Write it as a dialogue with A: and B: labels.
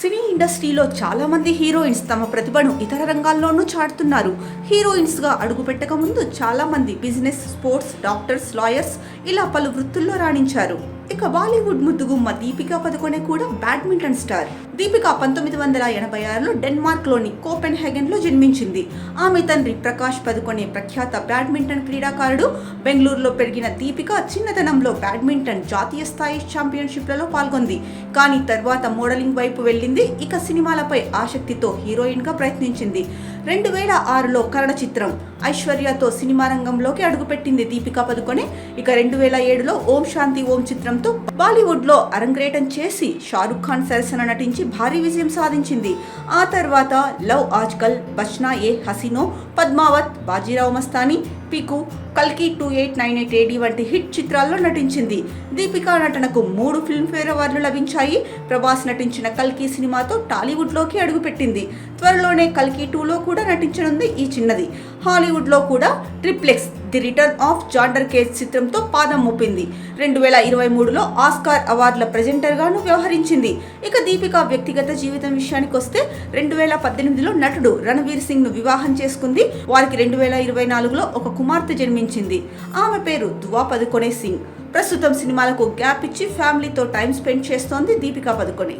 A: సినీ ఇండస్ట్రీలో చాలామంది హీరోయిన్స్ తమ ప్రతిభను ఇతర రంగాల్లోనూ చాటుతున్నారు. హీరోయిన్స్గా అడుగుపెట్టక అడుగు పెట్టక ముందు చాలామంది బిజినెస్ స్పోర్ట్స్ డాక్టర్స్ లాయర్స్ ఇలా పలు వృత్తుల్లో రాణించారు. ఇక బాలీవుడ్ ముద్దుగుమ్మ దీపికా పదుకొనే కూడా బ్యాడ్మింటన్ స్టార్. దీపిక పంతొమ్మిది వందల ఎనభై ఆరులో డెన్మార్క్లోని కోపెన్ హెగెన్లో జన్మించింది. ఆమె తండ్రి ప్రకాష్ పదుకొనే ప్రఖ్యాత బ్యాడ్మింటన్ క్రీడాకారుడు. బెంగళూరులో పెరిగిన దీపిక చిన్నతనంలో బ్యాడ్మింటన్ జాతీయ స్థాయి ఛాంపియన్షిప్లలో పాల్గొంది. కానీ తర్వాత మోడలింగ్ వైపు వెళ్ళింది. ఇక సినిమాలపై ఆసక్తితో హీరోయిన్గా ప్రయత్నించింది. రెండు వేల ఆరులో కన్నడ చిత్రం ఐశ్వర్యతో సినిమా రంగంలోకి అడుగుపెట్టింది దీపికా పదుకొనే. ఇక రెండు వేల ఏడులో ఓం శాంతి ఓం చిత్రంతో బాలీవుడ్లో అరంగ్రేటం చేసి షారుఖ్ ఖాన్ సరసన నటించి భారీ విజయం సాధించింది. ఆ తర్వాత లవ్ ఆజ్కల్ బచ్నా ఏ హసీనో పద్మావత్ బాజీరావు మస్తానీ పికు కల్కి two eight nine eight AD వంటి హిట్ చిత్రాల్లో నటించింది. దీపికా నటనకు మూడు ఫిల్మ్ఫేర్ అవార్డులు లభించాయి. ప్రభాస్ నటించిన కల్కి సినిమాతో టాలీవుడ్లోకి అడుగుపెట్టింది. త్వరలోనే కల్కి టూలో కూడా నటించనుంది ఈ చిన్నది. హాలీవుడ్లో కూడా triple x the return of Xander Cage చిత్రంతో పాదం మోపింది. రెండు వేల ఇరవై మూడులో ఆస్కార్ అవార్డుల ప్రెజెంటర్గాను వ్యవహరించింది. ఇక దీపిక వ్యక్తిగత జీవితం విషయానికి వస్తే రెండు వేల పద్దెనిమిదిలో నటుడు రణవీర్ సింగ్ను వివాహం చేసుకుంది. వారికి రెండు వేల ఇరవై నాలుగులో ఒక కుమార్తె జన్మించింది. ఆమె పేరు దువా పదుకొనే సింగ్. ప్రస్తుతం సినిమాలకు గ్యాప్ ఇచ్చి ఫ్యామిలీతో టైం స్పెండ్ చేస్తోంది దీపికా పదుకొనే.